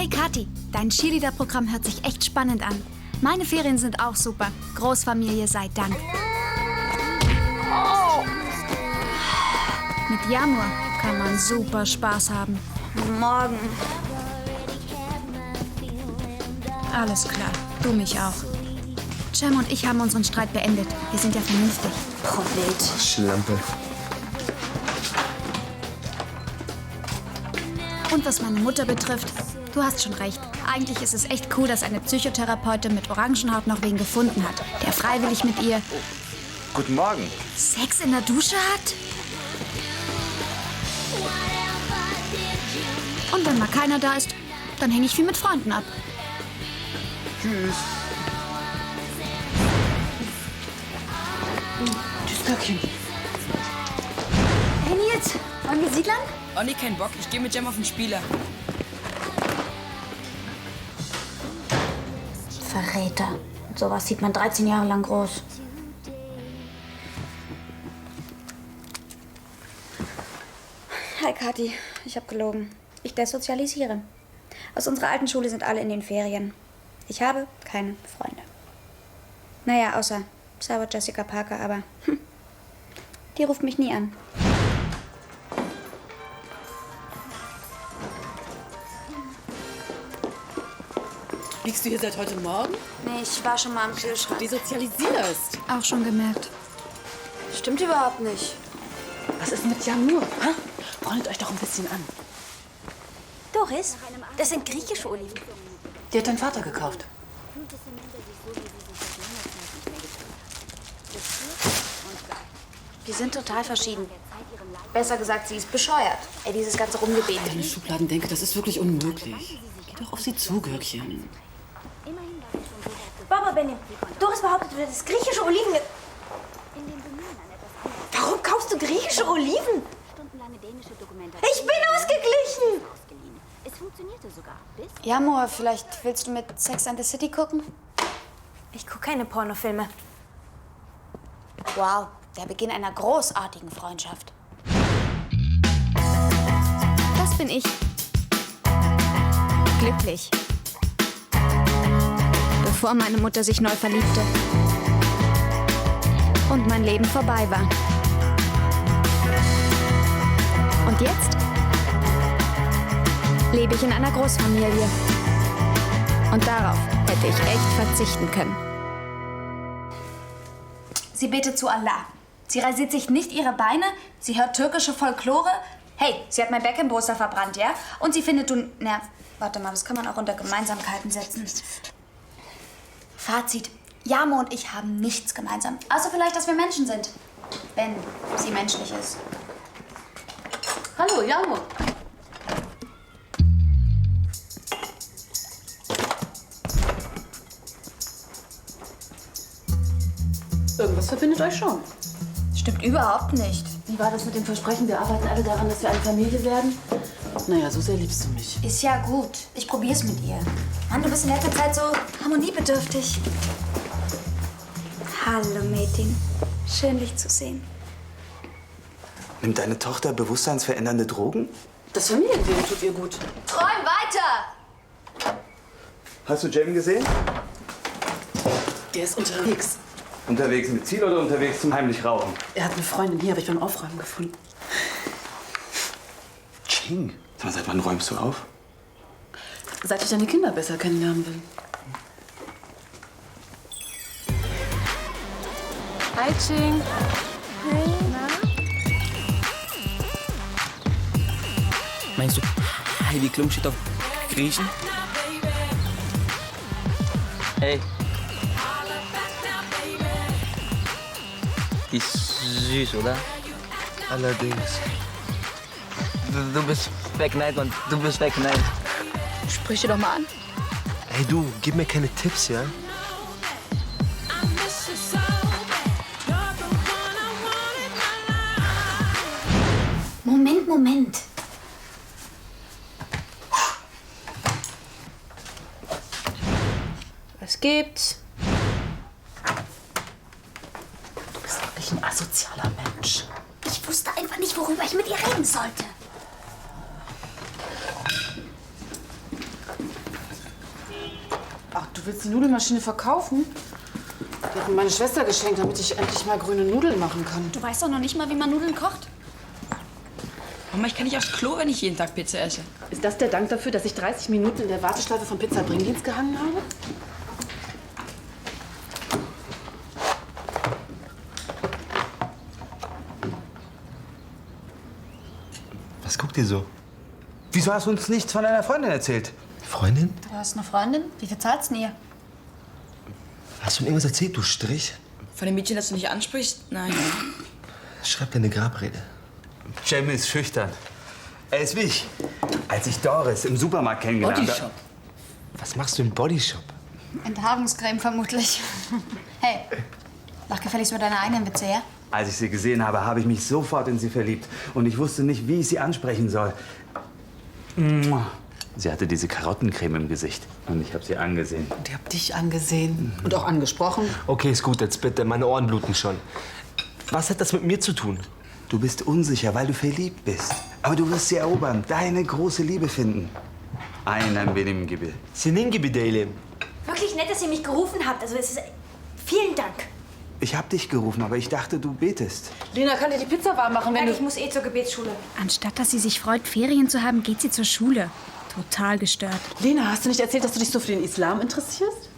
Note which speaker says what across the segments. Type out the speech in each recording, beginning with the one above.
Speaker 1: Hey Kathi, dein Cheerleader-Programm hört sich echt spannend an. Meine Ferien sind auch super. Großfamilie sei Dank. Mit Jamur kann man super Spaß haben.
Speaker 2: Morgen.
Speaker 1: Alles klar, du mich auch. Cem und ich haben unseren Streit beendet. Wir sind ja vernünftig.
Speaker 2: Probiert.
Speaker 3: Schlampe.
Speaker 1: Und was meine Mutter betrifft, du hast schon recht. Eigentlich ist es echt cool, dass eine Psychotherapeutin mit Orangenhaut noch wen gefunden hat, der freiwillig mit ihr
Speaker 3: Guten Morgen.
Speaker 1: Sex in der Dusche hat. Und wenn mal keiner da ist, dann hänge ich viel mit Freunden ab.
Speaker 3: Tschüss.
Speaker 4: Tschüss, Glöckchen.
Speaker 2: Hey Nils, wollen wir Siedlern?
Speaker 4: Oh nee, kein Bock. Ich gehe mit Jem auf den Spieler.
Speaker 2: Verräter. Sowas sieht man 13 Jahre lang groß. Hi Kathi, ich habe gelogen. Ich desozialisiere. Aus unserer alten Schule sind alle in den Ferien. Ich habe keine Freunde. Naja, außer Sarah Jessica Parker, aber hm, die ruft mich nie an.
Speaker 4: Liegst du hier seit heute Morgen?
Speaker 2: Nee, ich war schon mal am Kühlschrank.
Speaker 4: Desozialisierst.
Speaker 1: Auch schon gemerkt.
Speaker 2: Stimmt überhaupt nicht.
Speaker 4: Was ist mit Jamur? Ha? Freundet euch doch ein bisschen an.
Speaker 2: Doris, das sind griechische Oliven.
Speaker 4: Die hat dein Vater gekauft.
Speaker 2: Wir sind total verschieden. Besser gesagt, sie ist bescheuert. Ey, dieses ganze Rumgebete.
Speaker 4: Deine Schubladendenke, das ist wirklich unmöglich. Geh doch auf sie zu, Gürkchen.
Speaker 2: Baba Benny, Doris behauptet, du hättest griechische Oliven. Warum kaufst du griechische Oliven? Ich bin ausgeglichen!
Speaker 5: Es funktionierte sogar. Bis
Speaker 2: Ja, Moa, vielleicht willst du mit Sex and the City gucken? Ich gucke keine Pornofilme. Wow, der Beginn einer großartigen Freundschaft.
Speaker 1: Das bin ich. Glücklich. Bevor meine Mutter sich neu verliebte. Und mein Leben vorbei war. Und jetzt lebe ich in einer Großfamilie. Und darauf hätte ich echt verzichten können.
Speaker 2: Sie betet zu Allah. Sie rasiert sich nicht ihre Beine, sie hört türkische Folklore. Hey, sie hat mein Beckenposter verbrannt, ja? Und sie findet du... Na, warte mal, das kann man auch unter Gemeinsamkeiten setzen. Fazit. Jamo und ich haben nichts gemeinsam. Außer vielleicht, dass wir Menschen sind. Wenn sie menschlich ist.
Speaker 4: Hallo, Jamo. Irgendwas verbindet euch schon.
Speaker 2: Stimmt überhaupt nicht.
Speaker 4: Wie war das mit dem Versprechen? Wir arbeiten alle daran, dass wir eine Familie werden. Naja, so sehr liebst du mich.
Speaker 2: Ist ja gut. Ich probier's mit ihr. Mann, du bist in letzter Zeit so harmoniebedürftig. Hallo, Mädchen. Schön, dich zu sehen.
Speaker 3: Nimmt deine Tochter bewusstseinsverändernde Drogen?
Speaker 4: Das Familienleben tut ihr gut.
Speaker 2: Träum weiter!
Speaker 3: Hast du Jem gesehen?
Speaker 4: Der ist unterwegs.
Speaker 3: Unterwegs mit Ziel oder unterwegs zum heimlich Rauchen?
Speaker 4: Er hat eine Freundin hier, habe ich beim Aufräumen gefunden.
Speaker 3: Ching. Sag mal, seit wann räumst du auf?
Speaker 4: Seit ich deine Kinder besser kennenlernen will. Hi, Ching.
Speaker 6: Meinst du, Heidi Klum steht auf Griechen? Hey. Die ist süß, oder?
Speaker 3: Allerdings.
Speaker 6: Du, du bist verknallt und du bist verknallt.
Speaker 1: Sprich dir doch mal an.
Speaker 3: Hey du, gib mir keine Tipps, ja?
Speaker 2: Moment, Moment.
Speaker 4: Was gibt's? Nudelmaschine verkaufen? Die hat mir meine Schwester geschenkt, damit ich endlich mal grüne Nudeln machen kann.
Speaker 2: Du weißt doch noch nicht mal, wie man Nudeln kocht.
Speaker 1: Mama, ich kann nicht aufs Klo, wenn ich jeden Tag Pizza esse.
Speaker 4: Ist das der Dank dafür, dass ich 30 Minuten in der Warteschleife von Pizza Bringdienst gehangen habe?
Speaker 3: Was guckt ihr so? Wieso hast du uns nichts von deiner Freundin erzählt? Freundin?
Speaker 2: Du hast eine Freundin? Wie viel zahlst du denn ihr?
Speaker 3: Hast du ihm irgendwas erzählt, du Strich?
Speaker 1: Von dem Mädchen, das du nicht ansprichst? Nein.
Speaker 3: Schreib deine Grabrede. Jamie ist schüchtern. Er ist wie ich. Als ich Doris im Supermarkt kennengelernt habe.
Speaker 1: Bodyshop.
Speaker 3: Was machst du im Bodyshop?
Speaker 2: Enthaarungscreme vermutlich. hey, lach gefälligst über deine eigenen Witze, ja?
Speaker 3: Als ich sie gesehen habe, habe ich mich sofort in sie verliebt. Und ich wusste nicht, wie ich sie ansprechen soll. Sie hatte diese Karottencreme im Gesicht. Und ich habe sie angesehen.
Speaker 4: Und ich hab dich angesehen. Und auch angesprochen.
Speaker 7: Okay, ist gut, jetzt bitte. Meine Ohren bluten schon. Was hat das mit mir zu tun?
Speaker 3: Du bist unsicher, weil du verliebt bist. Aber du wirst sie erobern, deine große Liebe finden. Einen benim gibi.
Speaker 7: Senin gibi değilim.
Speaker 8: Wirklich nett, dass ihr mich gerufen habt. Also es ist vielen Dank.
Speaker 3: Ich habe dich gerufen, aber ich dachte, du betest.
Speaker 4: Lena, kann dir die Pizza warm machen, wenn
Speaker 8: Nein,
Speaker 4: du...
Speaker 8: ich muss eh zur Gebetsschule.
Speaker 2: Anstatt dass sie sich freut, Ferien zu haben, geht sie zur Schule. Total gestört.
Speaker 4: Lena, hast du nicht erzählt, dass du dich so für den Islam interessierst?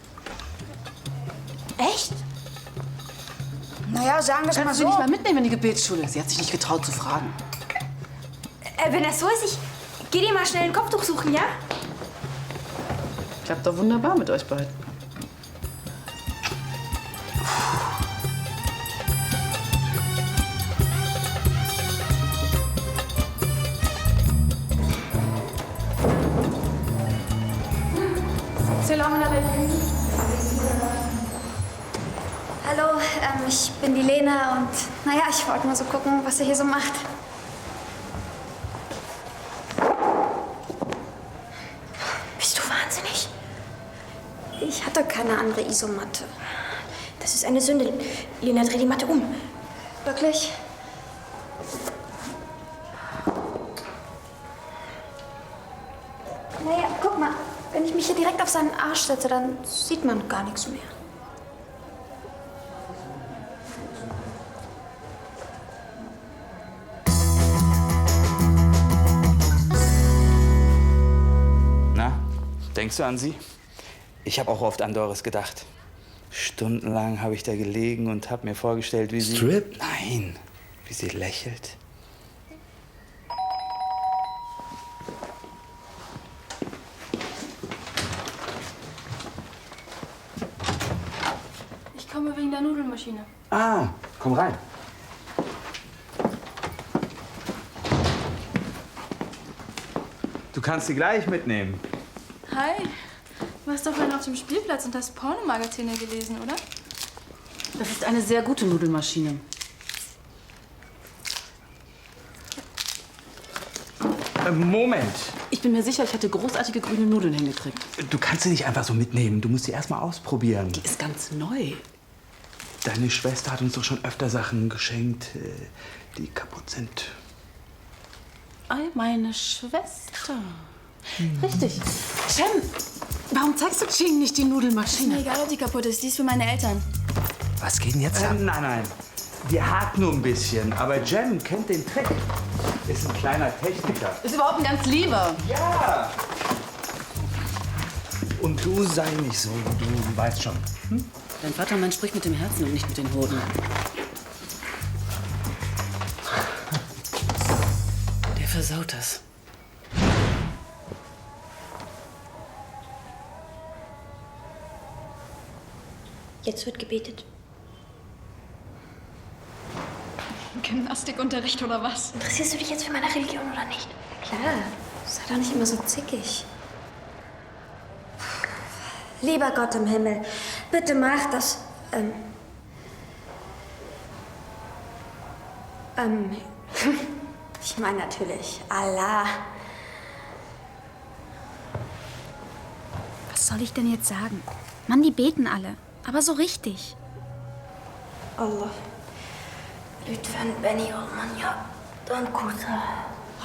Speaker 8: Echt?
Speaker 9: Naja, sagen wir es mal
Speaker 4: Kannst du
Speaker 9: so.
Speaker 4: nicht mal mitnehmen in die Gebetsschule? Sie hat sich nicht getraut zu fragen.
Speaker 8: Äh, wenn das so ist, ich geh dir mal schnell ein Kopftuch suchen, ja?
Speaker 4: Klappt doch wunderbar mit euch beiden.
Speaker 2: Hallo, ähm, ich bin die Lena und naja, ich wollte mal so gucken, was ihr hier so macht.
Speaker 8: Bist du wahnsinnig?
Speaker 2: Ich hatte keine andere Isomatte.
Speaker 8: Das ist eine Sünde. Lena, dreh die Matte um.
Speaker 2: Wirklich? Seinen Arsch setze, dann sieht man gar nichts mehr.
Speaker 3: Na, denkst du an sie? Ich habe auch oft an Doris gedacht. Stundenlang habe ich da gelegen und habe mir vorgestellt, wie sie...
Speaker 7: Strip?
Speaker 3: Nein, wie sie lächelt.
Speaker 10: Ich komme wegen der Nudelmaschine.
Speaker 3: Ah, komm rein. Du kannst sie gleich mitnehmen.
Speaker 10: Hi. Du warst doch vorhin auf dem Spielplatz und hast Pornomagazine gelesen, oder?
Speaker 4: Das ist eine sehr gute Nudelmaschine.
Speaker 3: Äh, Moment.
Speaker 4: Ich bin mir sicher, ich hätte großartige grüne Nudeln hingekriegt.
Speaker 3: Du kannst sie nicht einfach so mitnehmen. Du musst sie erst mal ausprobieren.
Speaker 4: Die ist ganz neu.
Speaker 3: Deine Schwester hat uns doch schon öfter Sachen geschenkt, äh, die kaputt sind.
Speaker 4: Ei, meine Schwester. Richtig. Cem, warum zeigst du Ching nicht die
Speaker 10: Mir
Speaker 4: Nudelmaschine?
Speaker 10: egal, ob die kaputt ist. Die ist für meine Eltern.
Speaker 7: Was geht denn jetzt ab?
Speaker 3: nein, nein. Die hakt nur ein bisschen. Aber Jem kennt den Trick. Ist ein kleiner Techniker.
Speaker 4: Ist überhaupt ein ganz lieber.
Speaker 3: Ja.
Speaker 7: Und du sei nicht so, du weißt schon.
Speaker 4: Dein Vatermann spricht mit dem Herzen und nicht mit den Hoden. Der versaut das.
Speaker 8: Jetzt wird gebetet.
Speaker 10: Gymnastikunterricht oder was?
Speaker 8: Interessierst du dich jetzt für meine Religion oder nicht?
Speaker 2: Klar, sei doch nicht immer so zickig. Lieber Gott im Himmel, bitte mach das. Ähm. Ähm. Ich meine natürlich Allah. Was soll ich denn jetzt sagen? Mann, die beten alle. Aber so richtig.
Speaker 8: Allah. Lütfen beni olmanya. Dann kurta.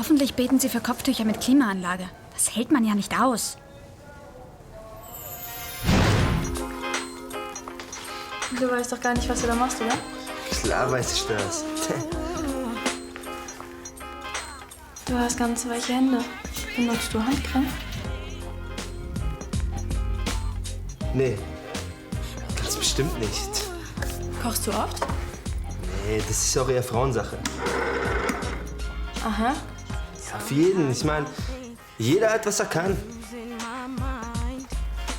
Speaker 2: Hoffentlich beten sie für Kopftücher mit Klimaanlage. Das hält man ja nicht aus.
Speaker 10: Du weißt doch gar nicht, was du da machst, oder?
Speaker 7: Klar weiß ich das.
Speaker 10: Du hast ganz weiche Hände. Benutzt du Handcreme?
Speaker 7: Nee. Ganz bestimmt nicht.
Speaker 10: Kochst du oft?
Speaker 7: Nee, das ist auch eher Frauensache.
Speaker 10: Aha.
Speaker 7: Ja, für jeden. Ich meine, jeder hat, was er kann.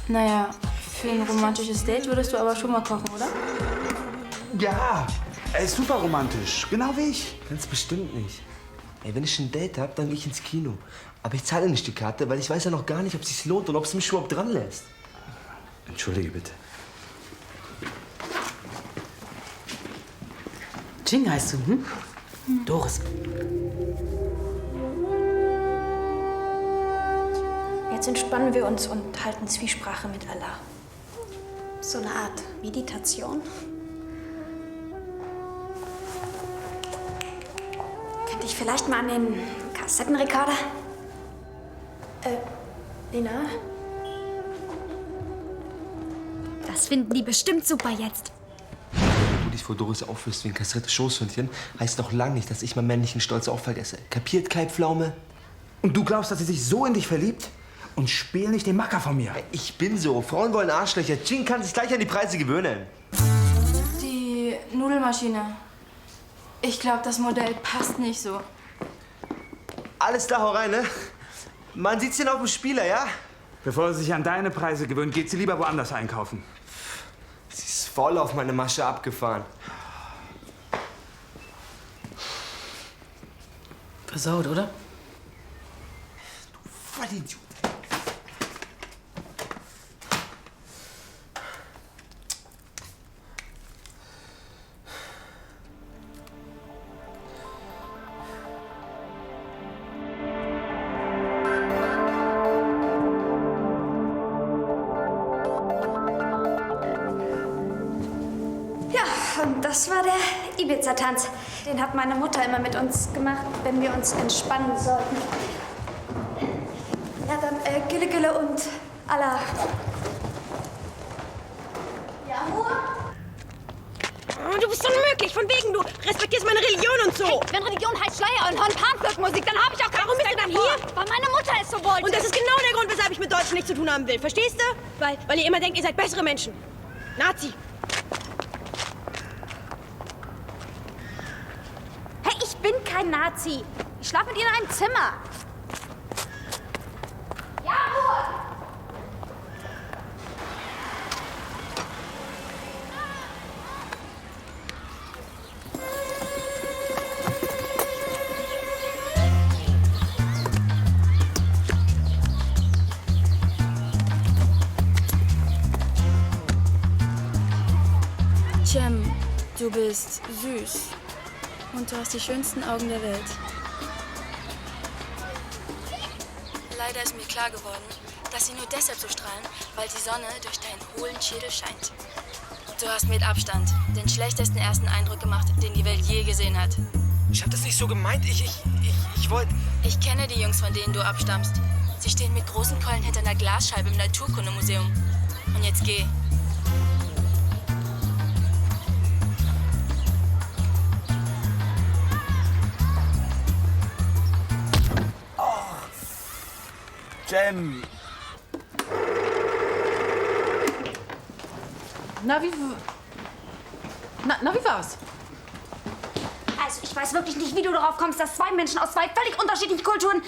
Speaker 10: Naja, für ein romantisches Date würdest du aber schon mal kochen, oder?
Speaker 3: Ja, er ist super romantisch. Genau wie ich.
Speaker 7: Ganz bestimmt nicht. Ey, wenn ich ein Date hab, dann gehe ich ins Kino. Aber ich zahle nicht die Karte, weil ich weiß ja noch gar nicht, ob es sich lohnt und ob es mich überhaupt dran lässt.
Speaker 3: Entschuldige bitte.
Speaker 4: Jing heißt du, hm? Doris.
Speaker 8: Jetzt entspannen wir uns und halten Zwiesprache mit Allah.
Speaker 2: So eine Art Meditation. Könnte ich vielleicht mal an den Kassettenrekorder?
Speaker 8: Lena?
Speaker 11: Das finden die bestimmt super jetzt.
Speaker 7: Wenn du dich vor Doris aufführst wie ein kastriertes Schoßhündchen, heißt noch lange nicht, dass ich meinen männlichen Stolz auch vergesse. Kapiert, Kai Pflaume?
Speaker 3: Und du glaubst, dass sie sich so in dich verliebt? Und spiel nicht den Macker von mir.
Speaker 7: Ich bin so. Frauen wollen Arschlöcher. Jing kann sich gleich an die Preise gewöhnen.
Speaker 10: Die Nudelmaschine. Ich glaube, das Modell passt nicht so.
Speaker 7: Alles da, hau rein, ne? Man sieht's denn auf dem Spieler, ja?
Speaker 3: Bevor sie sich an deine Preise gewöhnt, geht sie lieber woanders einkaufen.
Speaker 7: Sie ist voll auf meine Masche abgefahren.
Speaker 4: Versaut, oder?
Speaker 7: Vollidiot.
Speaker 2: Das war der Ibiza-Tanz. Den hat meine Mutter immer mit uns gemacht, wenn wir uns entspannen sollten. Ja, dann äh, Gülle Gülle und Allah. Ja, Ruhe.
Speaker 8: Du bist unmöglich, von wegen du respektierst meine Religion und so.
Speaker 11: Wenn Religion heißt Schleier und Horn Panflöckmusik, dann habe ich auch keine
Speaker 8: Warum bist du dann hier?
Speaker 11: Weil meine Mutter es so wollte.
Speaker 8: Und das ist genau der Grund, weshalb ich mit Deutschen nichts zu tun haben will. Verstehst du? Weil, weil ihr immer denkt, ihr seid bessere Menschen. Nazi.
Speaker 11: Hey, ich bin kein Nazi. Ich schlafe mit ihr in einem Zimmer. Ja,
Speaker 10: du bist süß. Und du hast die schönsten Augen der Welt. Leider ist mir klar geworden, dass sie nur deshalb so strahlen, weil die Sonne durch deinen hohlen Schädel scheint. Du hast mit Abstand den schlechtesten ersten Eindruck gemacht, den die Welt je gesehen hat.
Speaker 7: Ich hab das nicht so gemeint. Ich, ich, ich, ich wollte.
Speaker 10: Ich kenne die Jungs, von denen du abstammst. Sie stehen mit großen Keulen hinter einer Glasscheibe im Naturkundemuseum. Und jetzt geh.
Speaker 3: Jem,
Speaker 4: Na, wie. Na, na, wie war's?
Speaker 2: Also, ich weiß wirklich nicht, wie du darauf kommst, dass zwei Menschen aus zwei völlig unterschiedlichen Kulturen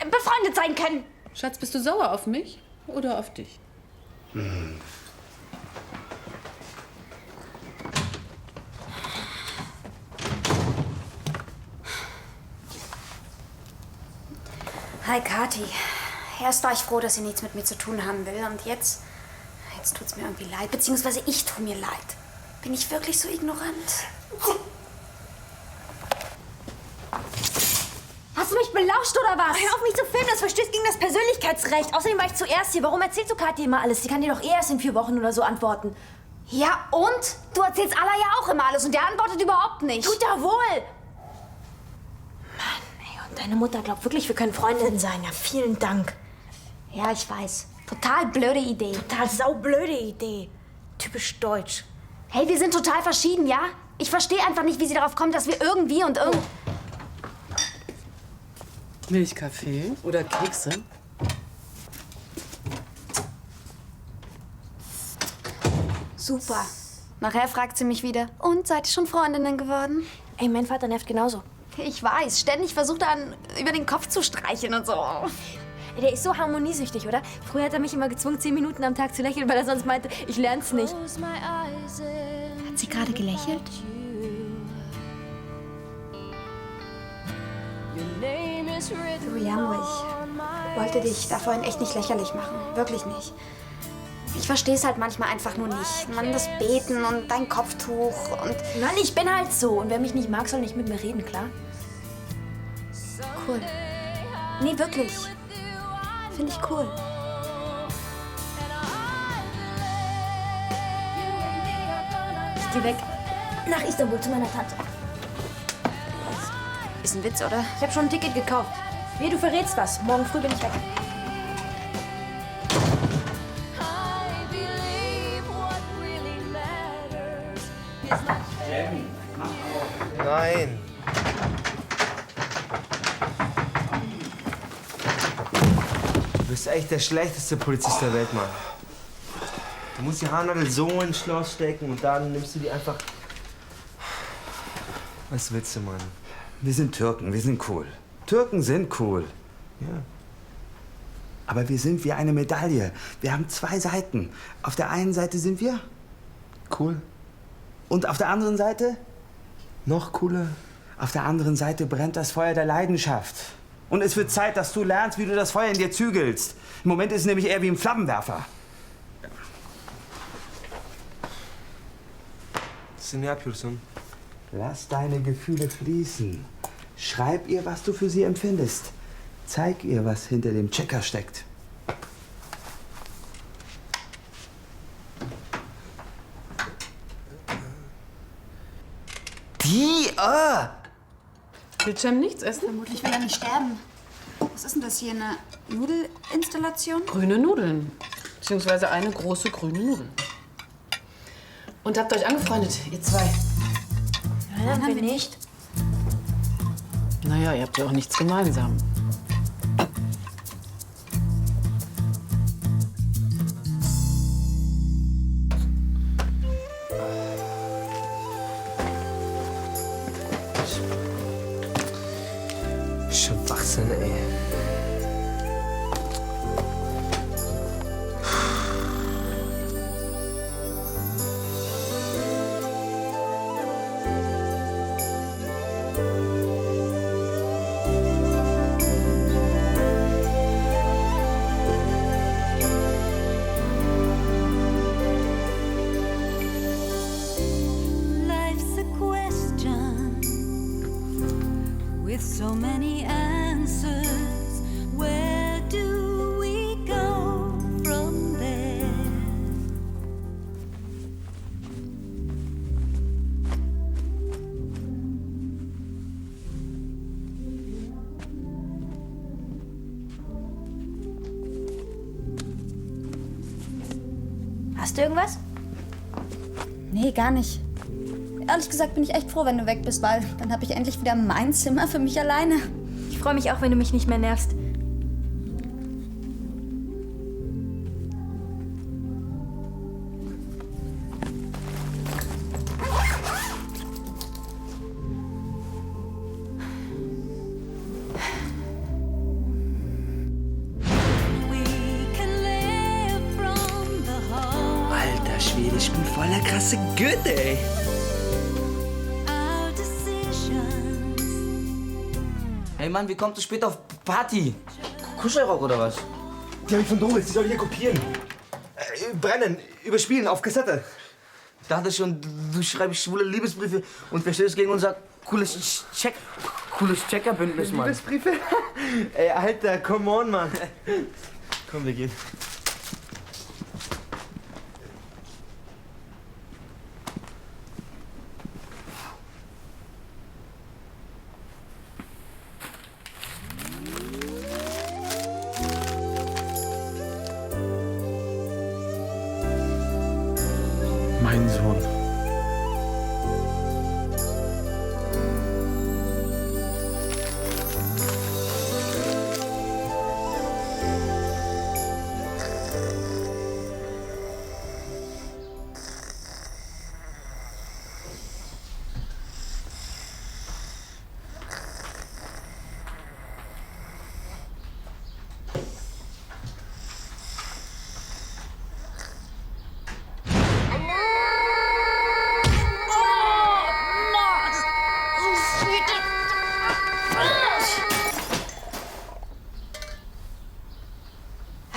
Speaker 2: äh, befreundet sein können.
Speaker 4: Schatz, bist du sauer auf mich oder auf dich?
Speaker 2: Hi, Kathi. Erst war ich froh, dass sie nichts mit mir zu tun haben will. Und jetzt. Jetzt tut's mir irgendwie leid. Beziehungsweise ich tu mir leid. Bin ich wirklich so ignorant?
Speaker 8: Hast du mich belauscht oder was? Hör auf mich zu filmen, das verstößt gegen das Persönlichkeitsrecht. Außerdem war ich zuerst hier. Warum erzählst du Kathi immer alles? Sie kann dir doch eh erst in vier Wochen oder so antworten.
Speaker 2: Ja, und? Du erzählst Allah ja auch immer alles und der antwortet überhaupt nicht.
Speaker 8: Tut er wohl! Mann, ey, und deine Mutter glaubt wirklich, wir können Freundinnen sein. Ja, vielen Dank.
Speaker 2: Ja, ich weiß. Total blöde Idee.
Speaker 8: Total saublöde Idee. Typisch deutsch. Hey, wir sind total verschieden, ja? Ich verstehe einfach nicht, wie sie darauf kommt, dass wir irgendwie und irgend...
Speaker 4: Milchkaffee oder Kekse?
Speaker 2: Super. Nachher fragt sie mich wieder, und seid ihr schon Freundinnen geworden?
Speaker 8: Ey, mein Vater nervt genauso.
Speaker 2: Ich weiß, ständig versucht er an, über den Kopf zu streicheln und so.
Speaker 8: Der ist so harmoniesüchtig, oder? Früher hat er mich immer gezwungen, zehn Minuten am Tag zu lächeln, weil er sonst meinte, ich lern's nicht.
Speaker 2: Hat sie gerade gelächelt? Du, Jango, ich wollte dich da vorhin echt nicht lächerlich machen. Wirklich nicht. Ich verstehe es halt manchmal einfach nur nicht. Mann, das Beten und dein Kopftuch und...
Speaker 8: Mann, ich bin halt so. Und wer mich nicht mag, soll nicht mit mir reden, klar?
Speaker 2: Cool. Nee, wirklich. Finde ich cool.
Speaker 8: Ich geh weg. Nach Istanbul zu meiner Tante.
Speaker 2: Ist ein Witz, oder?
Speaker 8: Ich habe schon ein Ticket gekauft. Wehe, du verrätst was. Morgen früh bin ich weg.
Speaker 7: Echt der schlechteste Polizist der Welt, Mann. Du musst die Haarnadel so ins Schloss stecken und dann nimmst du die einfach. Was willst du, Mann?
Speaker 3: Wir sind Türken, wir sind cool. Türken sind cool.
Speaker 7: Ja.
Speaker 3: Aber wir sind wie eine Medaille. Wir haben zwei Seiten. Auf der einen Seite sind wir
Speaker 7: Cool.
Speaker 3: und auf der anderen Seite,
Speaker 7: Noch cooler.
Speaker 3: auf der anderen Seite brennt das Feuer der Leidenschaft. Und es wird Zeit, dass du lernst, wie du das Feuer in dir zügelst. Im Moment ist es nämlich eher wie ein Flammenwerfer.
Speaker 7: Sen ne yapıyorsun?
Speaker 3: Lass deine Gefühle fließen. Schreib ihr, was du für sie empfindest. Zeig ihr, was hinter dem Checker steckt.
Speaker 7: Die? Ah!
Speaker 4: Will Cem nichts essen?
Speaker 2: Vermutlich will er nicht sterben. Was ist denn das hier, eine Nudelinstallation?
Speaker 4: Grüne Nudeln. Beziehungsweise eine große grüne Nudel. Und habt euch angefreundet, ihr zwei?
Speaker 8: Nein, haben wir nicht.
Speaker 4: Naja, ihr habt ja auch nichts gemeinsam.
Speaker 12: So many answers. Where do we go from there?
Speaker 8: Hast du irgendwas?
Speaker 9: Nee, gar nicht. Ehrlich gesagt bin ich echt froh, wenn du weg bist, weil dann habe ich endlich wieder mein Zimmer für mich alleine.
Speaker 8: Ich freue mich auch, wenn du mich nicht mehr nervst.
Speaker 7: Alter Schwede, ich bin voll der krasse Goethe, ey.
Speaker 6: Hey Mann, wie kommst du später auf Party? Kuschelrock oder was?
Speaker 7: Die hab ich von Doris, die soll ich hier kopieren. Äh, brennen, überspielen, auf Kassette.
Speaker 6: Dachte schon, du schreibst schwule Liebesbriefe und verstößt gegen unser cooles Check, cooles Checkerbündnis, Mann.
Speaker 7: Liebesbriefe? Ey, Alter, come on, Mann. Komm, wir gehen.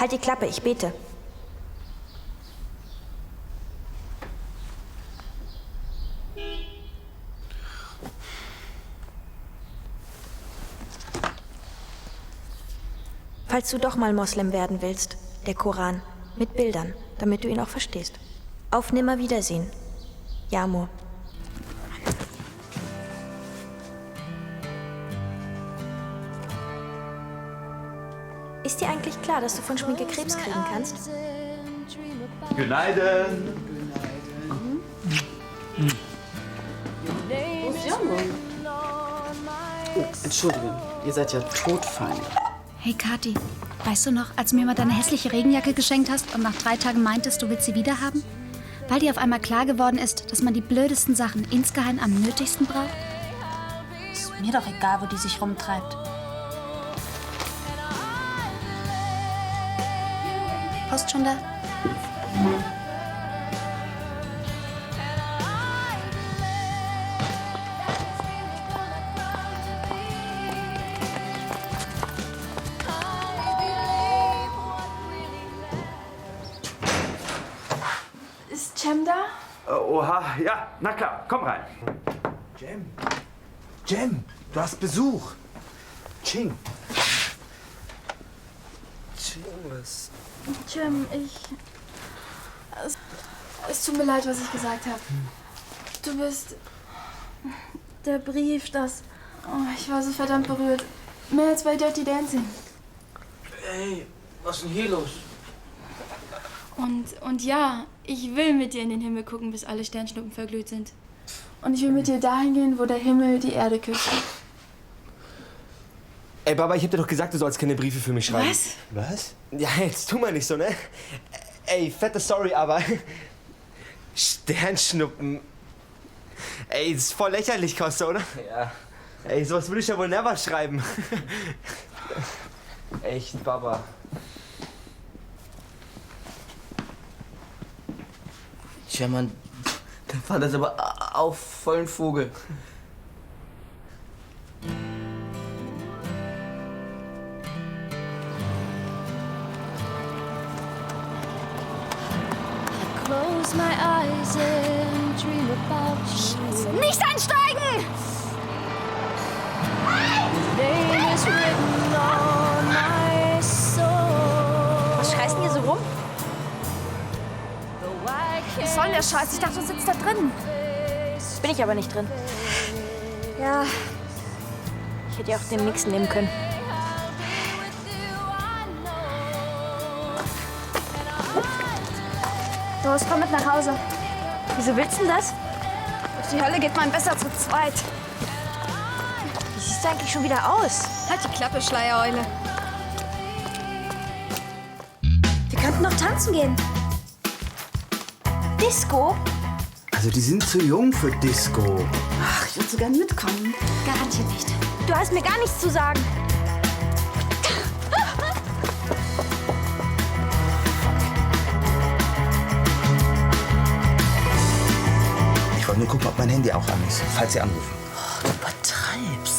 Speaker 8: Halt die Klappe, ich bete. Falls du doch mal Moslem werden willst, der Koran. Mit Bildern, damit du ihn auch verstehst. Auf Nimmerwiedersehen. Jamur. Klar, dass du von Schminke Krebs kriegen kannst?
Speaker 3: Goneiden.
Speaker 4: Wo ist Jamur? Oh, Entschuldigung, ihr seid ja todfein.
Speaker 2: Hey Kathi, weißt du noch, als du mir mal deine hässliche Regenjacke geschenkt hast und nach drei Tagen meintest, du willst sie wieder haben? Weil dir auf einmal klar geworden ist, dass man die blödesten Sachen insgeheim am nötigsten braucht? Ist mir doch egal, wo die sich rumtreibt. Post schon da?
Speaker 10: Ist Cem da?
Speaker 3: Äh, Oha, ja, na klar, komm rein.
Speaker 7: Jem. Jem, du hast Besuch. Ching. Was?
Speaker 10: Cem, ich. Es, es tut mir leid, was ich gesagt habe. Du bist. Der Brief, das. Oh, ich war so verdammt berührt. Mehr als bei Dirty Dancing.
Speaker 6: Ey, was ist denn hier los?
Speaker 10: Und, und ja, ich will mit dir in den Himmel gucken, bis alle Sternschnuppen verglüht sind. Und ich will mit dir dahin gehen, wo der Himmel die Erde küsst.
Speaker 7: Ey, Baba, ich hab dir doch gesagt, du sollst keine Briefe für mich schreiben.
Speaker 10: Was?
Speaker 7: Was? Ja, jetzt tu mal nicht so, ne? Ey, fette Sorry, aber. Sternschnuppen. Ey, das ist voll lächerlich, Costa, oder? Ja. Ey, sowas würde ich ja wohl never schreiben. Echt, Baba.
Speaker 6: Tja, Mann, der fand das aber auf vollen Vogel.
Speaker 2: Der Scheiß? Ich dachte, du sitzt da drin.
Speaker 8: Bin ich aber nicht drin. Ja. Ich hätte ja auch den nächsten nehmen können.
Speaker 2: Los, komm mit nach Hause.
Speaker 8: Wieso willst du denn das?
Speaker 2: Durch die Hölle geht man besser zu zweit.
Speaker 8: Wie siehst du eigentlich schon wieder aus?
Speaker 2: Halt die Klappe, Schleiereule. Wir könnten noch tanzen gehen.
Speaker 8: Disco?
Speaker 3: Also die sind zu jung für Disco.
Speaker 2: Ach, ich würde so gern mitkommen. Garantiert nicht.
Speaker 8: Du hast mir gar nichts zu sagen.
Speaker 7: Ich wollte nur gucken, ob mein Handy auch an ist, falls Sie anrufen.
Speaker 13: Du übertreibst.